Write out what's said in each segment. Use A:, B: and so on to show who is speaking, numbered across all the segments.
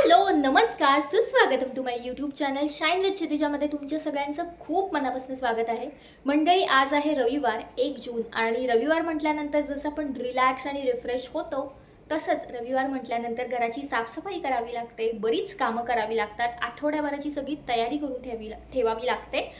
A: Hello नमस्कार. सुस्वागतम to my YouTube channel shine with क्षितिजामध्ये तुमच्या सगळ्यांचं खूप मनापासून स्वागत आहे. मंडळी आज आहे रविवार एक जून. आणि रविवार म्हटल्यानंतर जसं आपण रिलॅक्स आणि रिफ्रेश होतो तसंच रविवार म्हटल्यानंतर घराची साफसफाई करावी लागते बरीच कामं करावी लागतात आठवड्याभराची सगळी तयारी करून ठेवी ठेवावी लागते.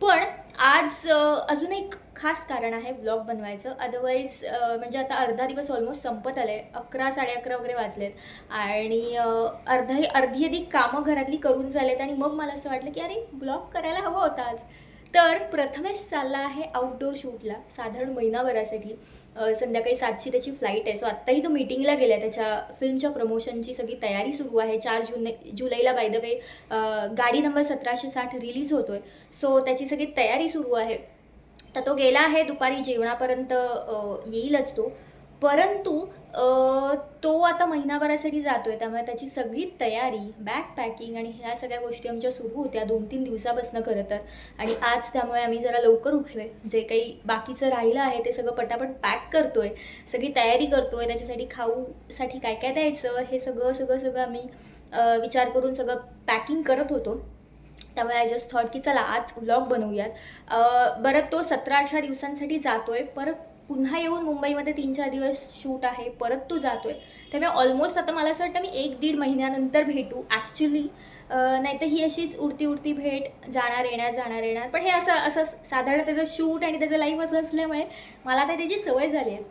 A: पण आज अजून एक खास कारण आहे ब्लॉग बनवायचं. अदरवाईज म्हणजे आता अर्धा दिवस ऑलमोस्ट संपत आले अकरा साडे अकरा वगैरे वाजलेत. आणि अर्धा अर्धी अधिक कामं घरातली करून झालेत आणि मग मला असं वाटलं की अरे ब्लॉग करायला हवा होता आज. तर प्रथमेश चालला आहे आउटडोर शूटला साधारण महिनाभरासाठी. संध्याकाळी सातची त्याची फ्लाईट आहे. सो आत्ताही तो मीटिंगला गेला आहे त्याच्या फिल्मच्या प्रमोशनची सगळी तयारी सुरू आहे. चार जून जुलैला बाय द वे गाडी नंबर सतराशे साठ रिलीज होतोय. सो त्याची सगळी तयारी सुरू आहे. तर तो गेला आहे दुपारी जेवणापर्यंत येईलच तो. परंतु तो आता महिनाभरासाठी जातोय त्यामुळे त्याची सगळी तयारी बॅग पॅकिंग आणि ह्या सगळ्या गोष्टी आमच्या सुरू होत्या दोन तीन दिवसापासून खरं तर. आणि आज त्यामुळे आम्ही जरा लवकर उठलोय. जे काही बाकीचं राहिलं आहे ते सगळं पटापट पॅक करतोय सगळी तयारी करतोय त्याच्यासाठी खाऊसाठी काय काय द्यायचं हे सगळं सगळं सगळं आम्ही विचार करून सगळं पॅकिंग करत होतो. त्यामुळे आय जस्ट थॉट की चला आज व्लॉग बनवूयात. बरं तो सतरा अठरा दिवसांसाठी जातोय परत पुन्हा येऊन मुंबईमध्ये तीन चार दिवस शूट आहे परत तो जातोय. त्यामुळे ऑलमोस्ट आता मला असं वाटतं मी एक दीड महिन्यानंतर भेटू ॲक्च्युली नाहीतर ही अशीच उडती उडती भेट जाणार येणार जाणार येणार. पण हे असं असं साधारण त्याचं शूट आणि त्याचं लाईफ असं असल्यामुळे मला आता त्याची सवय झाली आहे.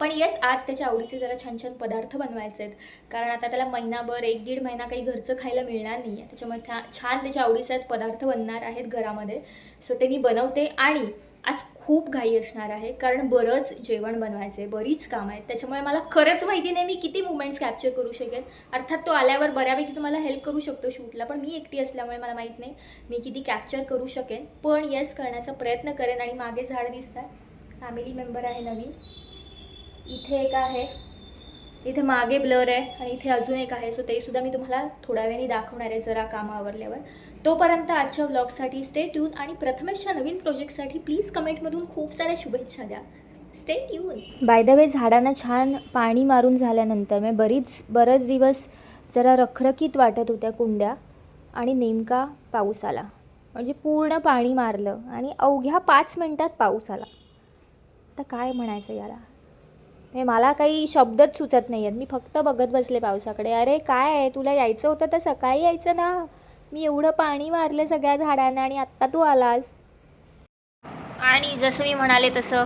A: पण येस आज त्याच्या आवडीचे जरा छान छान पदार्थ बनवायचे आहेत. कारण आता त्याला महिनाभर एक दीड महिना काही घरचं खायला मिळणार नाही आहे त्याच्यामुळे छान त्याच्या आवडीचेच पदार्थ बनणार आहेत घरामध्ये. सो ते मी बनवते आणि आज खूप घाई असणार आहे. कारण बरंच जेवण बनवायचं आहे बरीच कामं आहेत. त्याच्यामुळे मला खरंच माहिती नाही मी किती मुमेंट्स कॅप्चर करू शकेन. अर्थात तो आल्यावर बऱ्यापैकी तुम्हाला हेल्प करू शकतो शूटला पण मी एकटी असल्यामुळे मला माहीत नाही मी किती कॅप्चर करू शकेन. पण येस करण्याचा प्रयत्न करेन आणि मागे झाड दिसतात. फॅमिली मेंबर आहे नवीन. इथे एक आहे. इथे मागे ब्लर आहे आणि इथे अजून एक आहे. सो ते सुद्धा मी तुम्हाला थोड्या वेळाने दाखवणार आहे जरा कामं आवरल्यावर. तोपर्यंत आजच्या व्लॉगसाठी स्टे ट्यून आणि प्रथमेशच्या नवीन प्रोजेक्टसाठी प्लीज कमेंटमधून खूप साऱ्या शुभेच्छा द्या. Stay tune by the way झाडांना छान पाणी मारून झाल्यानंतर मी बरीच बरेच दिवस जरा रखरखीत वाटत होत्या कुंड्या आणि नेमका पाऊस आला. म्हणजे पूर्ण पाणी मारलं आणि अवघ्या पाच मिनटात पाऊस आला. तर काय म्हणायचं याला? म्हणजे मला काही शब्दच सुचत नाही आहेत मी फक्त बघत बसले पावसाकडे. अरे काय आहे? तुला यायचं होतं तर सकाळी यायचं ना. मी एवढं पाणी मारलं सगळ्या झाडांना आणि आत्ता तू आलास. आणि जसं मी म्हणाले तसं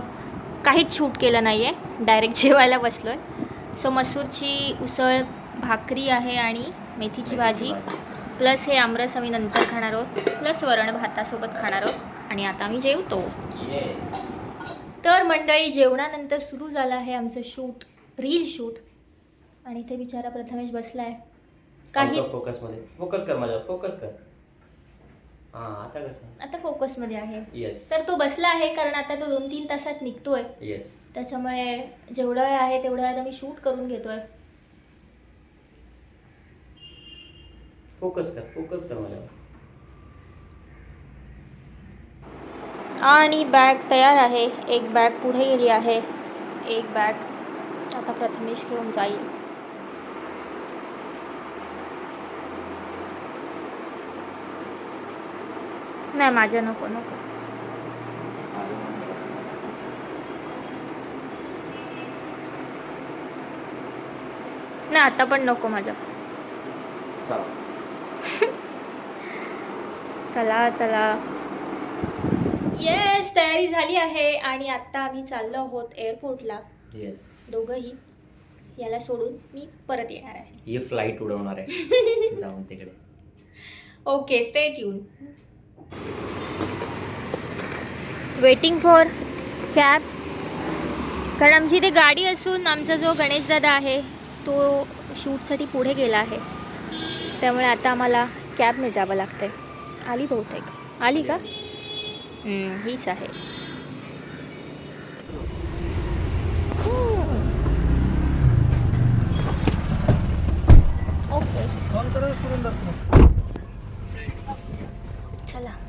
A: काहीच शूट केलं नाही आहे डायरेक्ट जेवायला बसलो आहे सो मसूरची उसळ भाकरी आहे आणि मेथीची भाजी. प्लस हे आमरस आम्ही नंतर खाणार आहोत. प्लस वरण भातासोबत खाणार आहोत. आणि आता आम्ही जेवतो. तर मंडळी जेवणानंतर सुरू झालं आहे आमचं शूट रील शूट. आणि इथे बिचारा प्रथमेश बसला आहे
B: काही फोकसमध्ये. फोकस कर माझ्यावर फोकस कर. हा आता कसं?
A: आता फोकसमध्ये आहे.
B: येस
A: तर तो बसला आहे कारण आता तो दोन तीन तासात निघतोय.
B: येस
A: त्याच्यामुळे जेवढा वेळ आहे तेवढा वेळ आम्ही शूट करून घेतोय.
B: फोकस कर फोकस कर माझ्यावर.
A: आणि बॅग तयार आहे. एक बॅग पुढे गेली आहे. एक बॅग आता प्रथमेश घेऊन जाईल. नाही माझ्या नको नको. नाही आता पण नको माझ्या.
B: चला.
A: चला चला. येस तयारी झाली आहे आणि आता आम्ही चाललो आहोत एअरपोर्टला
B: येस
A: दोघंही. याला सोडून मी परत येणार आहे.
B: ही फ्लाईट उडवणार आहे. जाऊन तिकडे.
A: Okay stay tune waiting for cab कारण आमची इथे गाडी असून आमचा जो गणेशदादा आहे तो शूटसाठी पुढे गेला आहे. त्यामुळे आता आम्हाला कॅबने जावं लागतंय. आली बहुतेक. आली का? हम्म, हीच आहे. ओके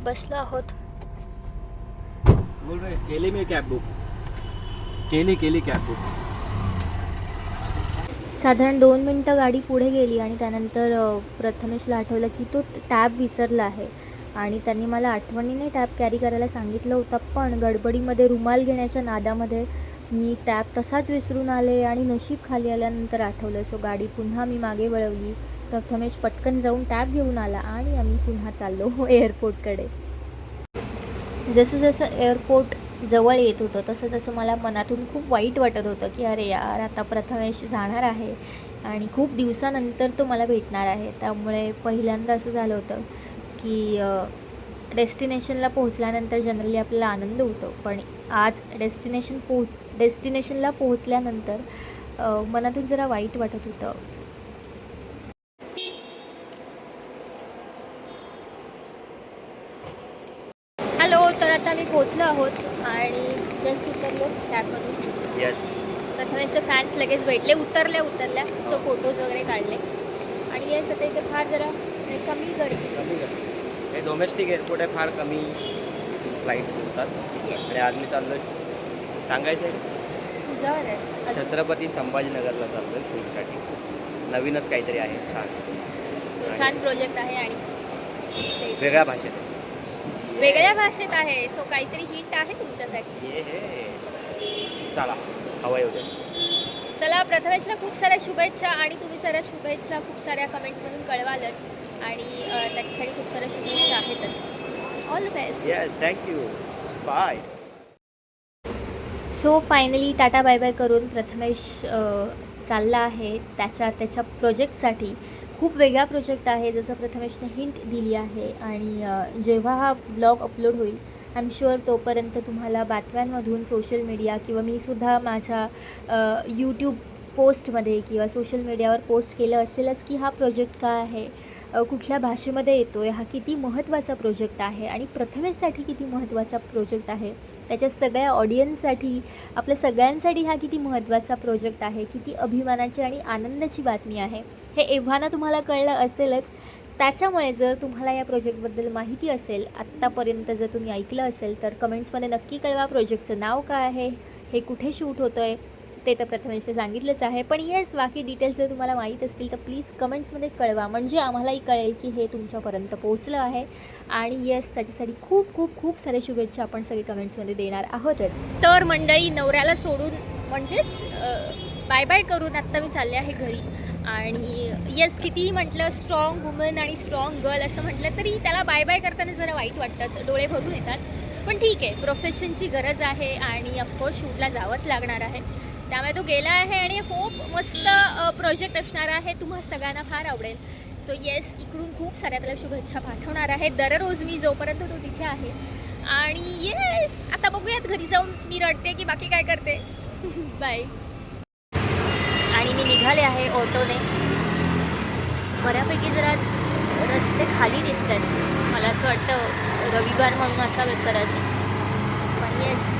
A: बसलो आहोत.
B: बोल रहे केली मी कॅब बुक केली केली कॅब बुक
A: साधारण दोन मिनटं गाडी पुढे गेली आणि त्यानंतर प्रथमेशला आठवलं की तो टॅब विसरला आहे. आणि त्यांनी मला आठवणीने टॅब कॅरी करायला सांगितलं होतं पण गडबडीमध्ये रुमाल घेण्याच्या नादामध्ये मी टॅब तसाच विसरून आले आणि नशीब खाली आल्यानंतर आठवलं. सो गाडी पुन्हा मी मागे वळवली. प्रथमेश पटकन जाऊन टॅब घेऊन आला आणि आम्ही पुन्हा चाललो एअरपोर्टकडे. जसं जसं एअरपोर्ट जवळ येत होतं तसं तसं मला मनातून खूप वाईट वाटत होतं की अरे यार आता प्रथमेश जाणार आहे आणि खूप दिवसानंतर तो मला भेटणार आहे. त्यामुळे पहिल्यांदा असं झालं होतं की डेस्टिनेशनला पोहोचल्यानंतर जनरली आपल्याला आनंद होतो पण आज डेस्टिनेशन पोच डेस्टिनेशनला पोहोचल्यानंतर मनातून जरा वाईट वाटत होतं हॅलो तर पोहोचलो आहोत आणि जस्ट उतरलो कॅबमधून
B: येस
A: प्रथमेशचे फॅन्स लगेच भेटले उतरल्या उतरल्या. सो फोटोज वगैरे काढले. आणि येस आता इथे फार जरा कमी गर्दी.
B: कमी कर हे डोमेस्टिक एअरपोर्ट आहे फार कमी फ्लाईट्स
A: येस
B: आणि आज मी चाललो सांगायचं आहे.
A: तुझ्यावर आहे
B: छत्रपती संभाजीनगरला चाललो आहे शूटसाठी नवीनच काहीतरी आहे छान.
A: छान प्रोजेक्ट आहे आणि
B: वेगळ्या भाषेत. आहे.
A: वेगळ्या भाषेत आहे. सो काहीतरी हिट आहे तुमच्यासाठी.
B: ये हे. चला हवा येऊ दे.
A: चला प्रथमेशला खूप साऱ्या शुभेच्छा आणि तुम्ही साऱ्या शुभेच्छा खूप साऱ्या कमेंट्समधून कळवालच. आणि अ, त्याच्यासाठी खूप साऱ्या शुभेच्छा आहेतच. All the best
B: yes thank you bye
A: so finally tata bye bye करून प्रथमेश अ, चालला आहे त्याच्या त्याच्या प्रोजेक्टसाठी खूप वेगळा प्रोजेक्ट आहे. जसं प्रथमेशने हिंट दिली आहे आणि जेव्हा हा ब्लॉग अपलोड होईल आय एम शुअर तोपर्यंत तुम्हाला बातम्यांमधून सोशल मीडिया किंवा मी सुद्धा माझ्या यूट्यूब पोस्टमध्ये किंवा सोशल मीडियावर पोस्ट केलं असेलच की हा प्रोजेक्ट काय आहे कुठल्या भाषेमध्ये येतो आहे हा किती महत्त्वाचा प्रोजेक्ट आहे आणि प्रथमेशसाठी किती महत्त्वाचा प्रोजेक्ट आहे त्याच्या सगळ्या ऑडियन्ससाठी आपल्या सगळ्यांसाठी हा किती महत्त्वाचा प्रोजेक्ट आहे किती अभिमानाची आणि आनंदाची बातमी आहे. हे एव्हाना तुम्हाला कळलं असेलच. त्याच्यामुळे जर तुम्हाला या प्रोजेक्टबद्दल माहिती असेल आत्तापर्यंत जर तुम्ही ऐकलं असेल तर कमेंट्समध्ये नक्की कळवा प्रोजेक्टचं नाव काय आहे हे कुठे शूट होतं आहे ते तर प्रथमेशचं सांगितलंच आहे. पण येस बाकी डिटेल्स जर तुम्हाला माहीत असतील तर प्लीज कमेंट्समध्ये कळवा. म्हणजे आम्हालाही कळेल की हे तुमच्यापर्यंत पोहोचलं आहे. आणि येस त्याच्यासाठी खूप खूप खूप साऱ्या शुभेच्छा आपण सगळे कमेंट्समध्ये देणार आहोतच. तर मंडळी नवऱ्याला सोडून म्हणजेच बाय बाय करून आत्ता मी चालले आहे घरी. आणि येस कितीही म्हटलं स्ट्रॉंग वुमन आणि स्ट्रॉंग गर्ल असं म्हटलं तरी त्याला बाय बाय करताना जरा वाईट वाटतंच डोळे भरून येतात. पण ठीक आहे प्रोफेशनची गरज आहे आणि ऑफकोर्स शूटला जावंच लागणार आहे. त्यामुळे तो गेला आहे आणि होप मस्त प्रोजेक्ट असणार आहे. तुम्हा सगळ्यांना फार आवडेल. सो येस इकडून खूप साऱ्या त्याला शुभेच्छा पाठवणार आहे. दररोज मी जोपर्यंत तो तिथे आहे. आणि येस आता बघूयात घरी जाऊन मी रडते की बाकी काय करते. बाय निघाले आहे ऑटोने. बऱ्यापैकी जरा रस्ते खाली दिसत आहेत मला असं वाटतं रविवार म्हणून असावेत कदाचित. पण येस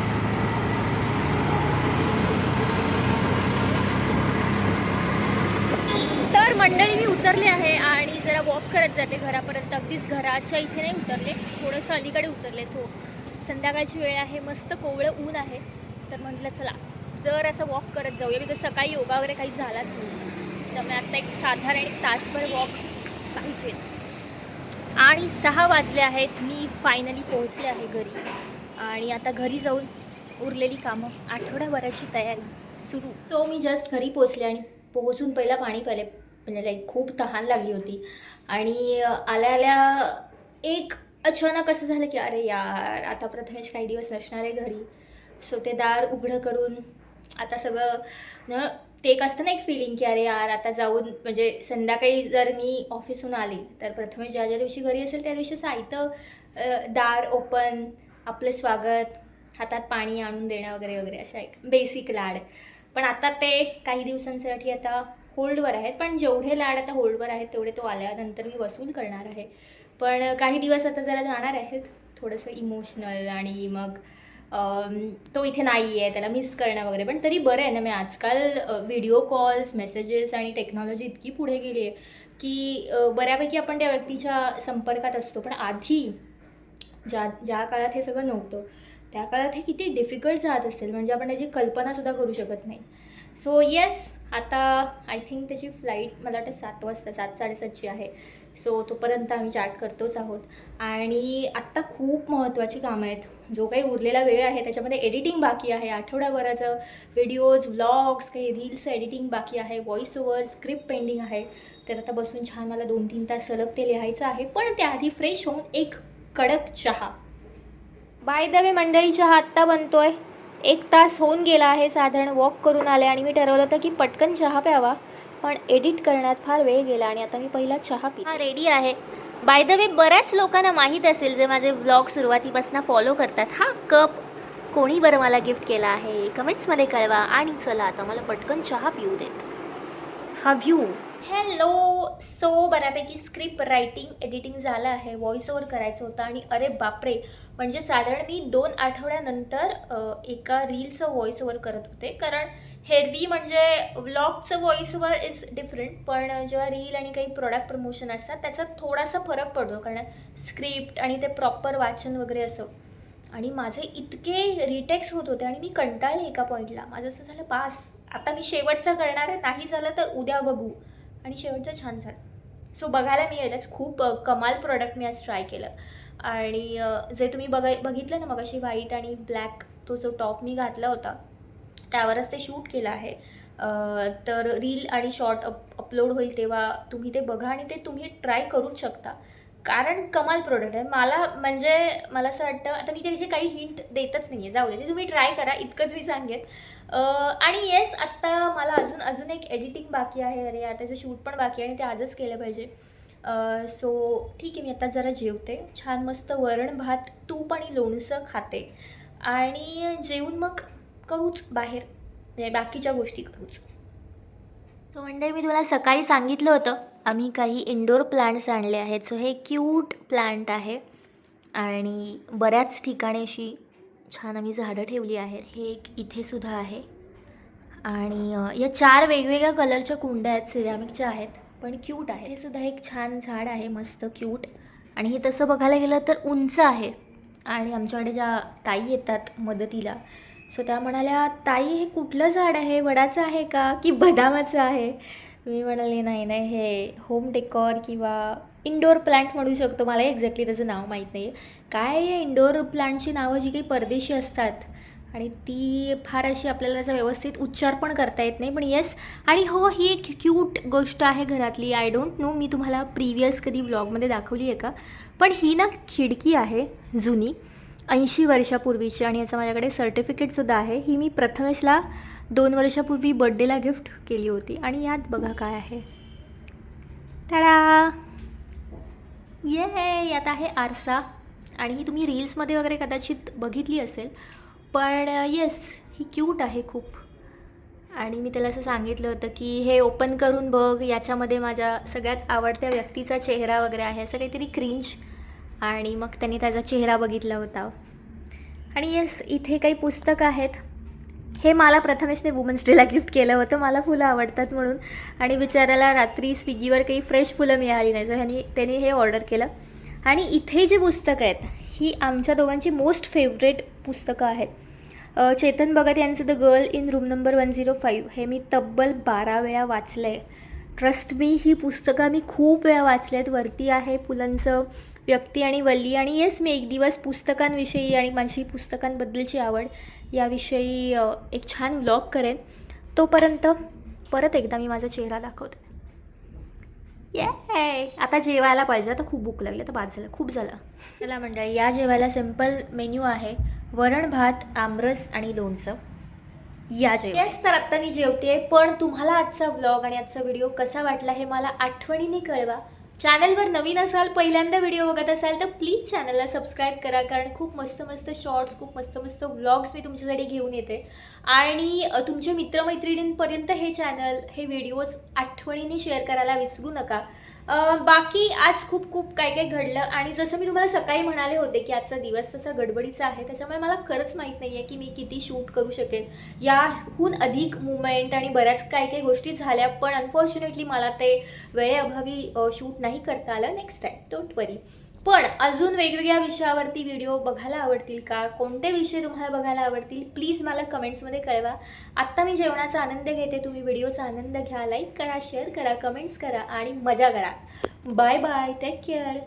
A: तर मंडळी मी उतरले आहे आणि जरा वॉक करत जाते घरापर्यंत. अगदीच घराच्या इथे नाही उतरले थोडंसं अलीकडे उतरले. सो संध्याकाळची वेळ आहे मस्त कोवळं ऊन आहे. तर म्हटलं चला जर असं वॉक करत जाऊया बिकॉज सकाळी योगा वगैरे काही झालाच नाही त्यामुळे आता एक साधारण एक तासभर वॉक पाहिजेच. आणि सहा वाजले आहेत मी फायनली पोहोचले आहे घरी. आणि आता घरी जाऊन उरलेली कामं आठवड्याभराची तयारी सुरू. सो मी जस्ट घरी पोचले आणि पोहोचून पहिला पाणी प्याले म्हणजे लाईक खूप तहान लागली होती. आणि आल्या आल्या एक अचानक असं झालं की अरे यार आता प्रथमेश काही दिवस नसणार आहे घरी. सो ते दार उघडं करून आता सगळं न ते एक असतं ना एक फिलिंग की अरे यार आता जाऊन म्हणजे संध्याकाळी जर मी ऑफिसहून आले तर प्रथमेश ज्या ज्या दिवशी घरी असेल त्या दिवशी साहित्य दार ओपन आपलं स्वागत हातात पाणी आणून देणं वगैरे वगैरे अशा एक बेसिक लाड. पण आता ते काही दिवसांसाठी आता होल्डवर आहेत पण जेवढे लाड आता होल्डवर आहेत तेवढे तो आल्यानंतर मी वसूल करणार आहे. पण काही दिवस आता जरा जाणार आहेत थोडंसं इमोशनल आणि मग तो इथे नाही आहे त्याला मिस करणं वगैरे. पण तरी बरं आहे ना मी आजकाल व्हिडिओ कॉल्स मेसेजेस आणि टेक्नॉलॉजी इतकी पुढे गेली आहे की बऱ्यापैकी आपण त्या व्यक्तीच्या संपर्कात असतो. पण आधी ज्या ज्या काळात हे सगळं नव्हतं त्या काळात हे किती डिफिकल्ट जात असेल. म्हणजे आपण त्याची कल्पनासुद्धा करू शकत नाही. सो येस आता आय थिंक त्याची फ्लाईट मला वाटतं सात वाजता सात साडेसातची आहे. सो तोपर्यंत आम्ही चॅट करतोच आहोत. आणि आत्ता खूप महत्त्वाची कामं आहेत. जो काही उरलेला वेळ आहे त्याच्यामध्ये एडिटिंग बाकी आहे आठवड्याभराचं व्हिडिओज व्लॉग्स काही रील्स एडिटिंग बाकी आहे व्हॉइस ओव्हर स्क्रिप्ट पेंडिंग आहे. तर आता बसून छान मला दोन तीन तास सलग ते लिहायचं आहे. पण त्याआधी फ्रेश होऊन एक कडक चहा. बाय द वे मंडळी चहा आत्ता बनतोय. एक तास होऊन गेला आहे साधारण वॉक करून आले आणि मी ठरवलं होतं की पटकन चहा प्यावा. पण एडिट करण्यात फार वेळ गेला आणि आता मी पहिला चहा पी हा रेडी आहे. बाय द वे बऱ्याच लोकांना माहीत असेल जे माझे व्लॉग सुरुवातीपासून फॉलो करतात हा कप कोणी बरं मला गिफ्ट केला आहे? कमेंट्समध्ये कळवा. आणि चला आता मला पटकन चहा पिऊ देत. हा व्ह्यू हॅलो सो बऱ्यापैकी स्क्रिप्ट रायटिंग एडिटिंग झालं आहे. व्हॉइस ओव्हर करायचं होतं आणि अरे बापरे. म्हणजे साधारण मी दोन आठवड्यानंतर एका रीलचं व्हॉइस ओव्हर करत होते. कारण हेरवी म्हणजे व्लॉगचं व्हॉइस इज डिफरंट पण जेव्हा रील आणि काही प्रोडक्ट प्रमोशन असतात त्याचा थोडासा फरक पडतो. कारण स्क्रिप्ट आणि ते प्रॉपर वाचन वगैरे असं. आणि माझे इतके रिटेक्स होत होते आणि मी कंटाळले एका पॉईंटला माझं असं झालं पास आता मी शेवटचं करणार आहे. नाही झालं तर उद्या बघू. आणि शेवटचं छान झालं. सो बघायला मी येतच खूप कमाल प्रोडक्ट मी आज ट्राय केलं. आणि जे तुम्ही बघाय बघितलं ना मग अशी व्हाईट आणि ब्लॅक तो जो टॉप मी घातला होता त्यावरच ते शूट केलं आहे. तर रील आणि शॉर्ट अप अपलोड होईल तेव्हा तुम्ही ते बघा आणि ते तुम्ही ट्राय करूच शकता. कारण कमाल प्रोडक्ट आहे. मला म्हणजे मला असं वाटतं आता मी त्याची काही हिंट देतच नाही आहे जाऊ दे ते तुम्ही ट्राय करा इतकंच मी सांगेन. आणि येस आत्ता मला अजून अजून एक एडिटिंग बाकी आहे. अरे त्याचं शूट पण बाकी आहे आणि ते आजच केलं पाहिजे. सो ठीक आहे मी आता जरा जेवते. छान मस्त वरण भात तूप आणि लोणचं खाते. आणि जेवून मग करूच बाहेर म्हणजे बाकीच्या गोष्टी करूच. सो मंडळी मी तुम्हाला सकाळी सांगितलं होतं आम्ही काही इंडोर प्लांट्स आणले आहेत. सो हे क्यूट प्लांट आहे आणि बऱ्याच ठिकाणी अशी छान आम्ही झाडं ठेवली आहेत. हे एक इथे सुद्धा आहे. आणि या चार वेगवेगळ्या कलरच्या कुंड्या आहेत सिरॅमिकच्या आहेत पण क्यूट आहे हे सुद्धा एक छान झाड आहे मस्त क्यूट आणि हे तसं बघायला गेलं तर उंच आहे. आणि आमच्याकडे ज्या ताई येतात मदतीला सो त्या म्हणाल्या ताई हे कुठलं झाड आहे? वडाचं आहे का? की बदामाचं आहे? मी म्हणाले नाही नाही हे होम डेकॉर किंवा इंडोर प्लांट म्हणू शकतो. मला एक्झॅक्टली त्याचं नाव माहीत नाही आहे काय या इंडोर प्लांटची नावं जी काही परदेशी असतात? आणि ती फार अशी आपल्याला त्याचा व्यवस्थित उच्चार पण करता येत नाही. पण येस आणि हो ही एक क्यूट गोष्ट आहे घरातली. आय डोंट नो मी तुम्हाला प्रिवियस कधी व्लॉगमध्ये दाखवली आहे का? पण ही ना खिडकी आहे जुनी. ऐंशी वर्षापूर्वीची आणि याचं माझ्याकडे सर्टिफिकेटसुद्धा आहे. ही मी प्रथमेशला दोन वर्षापूर्वी बड्डेला गिफ्ट केली होती. आणि यात बघा काय आहे. टाळा ये यात आहे आरसा. आणि ही तुम्ही रील्समध्ये वगैरे कदाचित बघितली असेल. पण येस ही क्यूट आहे खूप. आणि मी त्याला असं सांगितलं होतं की हे ओपन करून बघ. याच्यामध्ये माझ्या सगळ्यात आवडत्या व्यक्तीचा चेहरा वगैरे आहे. असं काहीतरी क्रिंज आणि मग त्यांनी त्याचा चेहरा बघितला होता. आणि येस इथे काही पुस्तकं आहेत. हे मला प्रथमेशने वुमन्स डेला गिफ्ट केलं होतं. मला फुलं आवडतात म्हणून. आणि बिचाऱ्याला रात्री स्विगीवर काही फ्रेश फुलं मिळाली नाही. सो ह्यानी त्याने हे ऑर्डर केलं. आणि इथे जी पुस्तकं आहेत ही आमच्या दोघांची मोस्ट फेवरेट पुस्तकं आहेत. चेतन भगत यांचं the girl in room number one zero five हे मी तब्बल बारा वेळा वाचलं आहे ट्रस्ट मी ही पुस्तकं मी खूप वेळा वाचली आहेत वरती आहे पुलंचं व्यक्ती आणि वल्ली आणि येस मी एक दिवस पुस्तकांविषयी आणि माझी पुस्तकांबद्दलची आवड याविषयी एक छान व्लॉग करेन. तोपर्यंत परत एकदा मी माझा चेहरा दाखवते. ये आता जेवायला पाहिजे. आता खूप भूक लागली. तर बाद झालं. खूप झालं. चला मंडळी या जेवायला सिंपल मेन्यू आहे. वरण भात आमरस आणि लोणचं. या जेव येस तर आत्ता मी जेवते पण तुम्हाला आजचा व्लॉग आणि आजचा व्हिडिओ कसा वाटला हे मला आठवणीने कळवा. चॅनलवर नवीन असाल पहिल्यांदा व्हिडिओ बघत असाल तर प्लीज चॅनलला सबस्क्राईब करा कारण खूप मस्त मस्त शॉर्ट्स खूप मस्त मस्त व्लॉग्स मी तुमच्यासाठी घेऊन येते. आणि तुमच्या मित्रमैत्रिणींपर्यंत हे चॅनल हे व्हिडिओज आठवणीने शेअर करायला विसरू नका. बाकी आज खूप खूप काय काय घडलं आणि जसं मी तुम्हाला सकाळी म्हणाले होते की आजचा दिवस तसा गडबडीचा आहे त्याच्यामुळे मला खरंच माहीत नाही आहे की मी किती शूट करू शकेन. याहून अधिक मुवमेंट आणि बऱ्याच काही काही गोष्टी झाल्या पण अनफॉर्च्युनेटली मला ते वेळेअभावी शूट नाही करता आलं. नेक्स्ट टाईम डोंट वरी पण अजून वेगवेगळ्या विषयावरती व्हिडिओ बघायला आवडतील का? कोणते विषय तुम्हाला बघायला आवडतील? प्लीज मला कमेंट्समध्ये कळवा. आत्ता मी जेवणाचा आनंद घेते. तुम्ही व्हिडिओचा आनंद घ्या. लाईक करा शेअर करा कमेंट्स करा आणि मजा करा. Bye bye take care